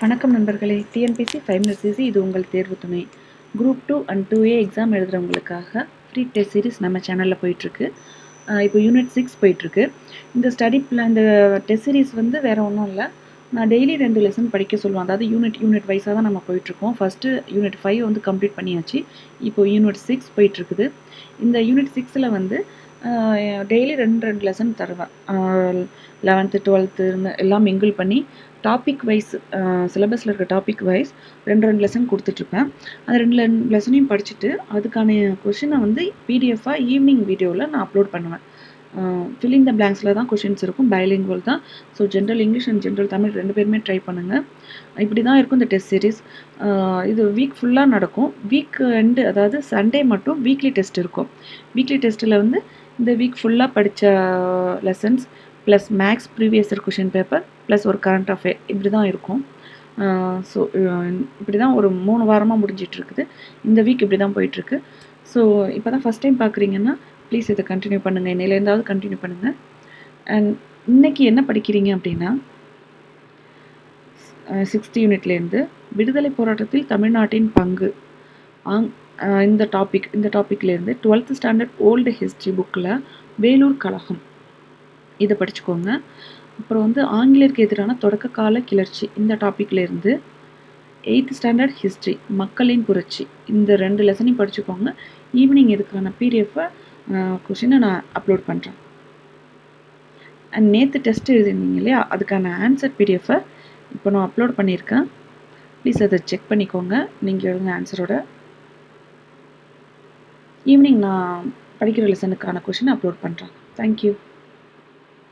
வணக்கம் நண்பர்களே. TNPSC five minutes easy இது உங்கள் தேர்வு துணை group two and two A exam எழுதுகிறவங்களுக்காக free test series நம்ம சேனலில் போயிட்டுருக்கு. இப்போ யூனிட் சிக்ஸ் போயிட்டுருக்கு. இந்த ஸ்டடி பிளான் இந்த டெஸ்ட் சீரிஸ் வந்து வேறு ஒன்றும் இல்லை. நான் டெய்லி ரெண்டு லெசன் படிக்க சொல்லுவேன். அதாவது யூனிட் யூனிட் வைஸாக தான் நம்ம போயிட்டுருக்கோம். ஃபஸ்ட்டு யூனிட் ஃபைவ் வந்து கம்ப்ளீட் பண்ணியாச்சு. இப்போ யூனிட் சிக்ஸ் போயிட்டுருக்குது. இந்த யூனிட் சிக்ஸில் வந்து டெய்லி ரெண்டு ரெண்டு லெசன் தருவேன். லெவன்த்து டுவெல்த்து எல்லாம் மிங்கிள் பண்ணி டாபிக் வைஸ் சிலபஸில் இருக்க டாபிக் வைஸ் ரெண்டு ரெண்டு லெசன் கொடுத்துட்ருப்பேன். அந்த ரெண்டு லெசனையும் படிச்சுட்டு அதுக்கான கொஷினை வந்து பிடிஎஃபாக ஈவினிங் வீடியோவில் நான் அப்லோட் பண்ணுவேன். ஃபில்லிங் த பிளாங்க்ஸில் தான் கொஷின்ஸ் இருக்கும். பைலிங்குவல் தான். So general English and general Tamil ரெண்டு பேருமே ட்ரை பண்ணுங்கள் இப்படி தான் இருக்கும் இந்த டெஸ்ட் சீரிஸ் இது வீக் ஃபுல்லாக நடக்கும். வீக் எண்டு அதாவது சண்டே மட்டும் வீக்லி டெஸ்ட் இருக்கும். வீக்லி டெஸ்ட்டில் வந்து இந்த வீக் ஃபுல்லாக படித்த lessons plus maths previous year question paper plus ஒரு கரண்ட் அஃபேர் இப்படி தான் இருக்கும் uh, ஸோ uh, இப்படி தான் ஒரு மூணு வாரமாக முடிஞ்சிட்ருக்குது இந்த வீக் இப்படி தான் போயிட்டுருக்கு. ஸோ இப்போ தான் ஃபஸ்ட் டைம் பார்க்குறீங்கன்னா ப்ளீஸ் இதை கண்டினியூ பண்ணுங்கள் என்னையிலேருந்தாவது கண்டினியூ பண்ணுங்கள் அண்ட் இன்றைக்கி என்ன படிக்கிறீங்க அப்படின்னா uh, சிக்ஸ்த் யூனிட்லேருந்து விடுதலை போராட்டத்தில் தமிழ்நாட்டின் பங்கு. ஆங் இந்த டாபிக் இந்த டாப்பிக்லேருந்து டுவெல்த் ஸ்டாண்டர்ட் ஓல்டு ஹிஸ்ட்ரி புக்கில் வேலூர் கழகம். இதை படிச்சுக்கோங்க. அப்புறம் வந்து ஆங்கிலேயருக்கு எதிரான தொடக்க கால கிளர்ச்சி. இந்த டாப்பிக்லேருந்து எயித்து ஸ்டாண்டர்ட் ஹிஸ்ட்ரி மக்களின் புரட்சி. இந்த ரெண்டு லெசனையும் படிச்சுக்கோங்க. ஈவினிங் இதுக்கான பிடிஎஃபை கொஷினை நான் அப்லோட் பண்ணுறேன் அண்ட் நேற்று டெஸ்ட் எழுதிருந்தீங்க இல்லையா? அதுக்கான ஆன்சர் பிடிஎஃபை இப்போ நான் அப்லோட் பண்ணியிருக்கேன். ப்ளீஸ் அதை செக் பண்ணிக்கோங்க. நீங்கள் எழுதின ஆன்சரோட ஈவினிங் நான் படிக்கிற லெசனுக்கான கொஷினை அப்லோட் பண்ணுறேன் தேங்க்யூ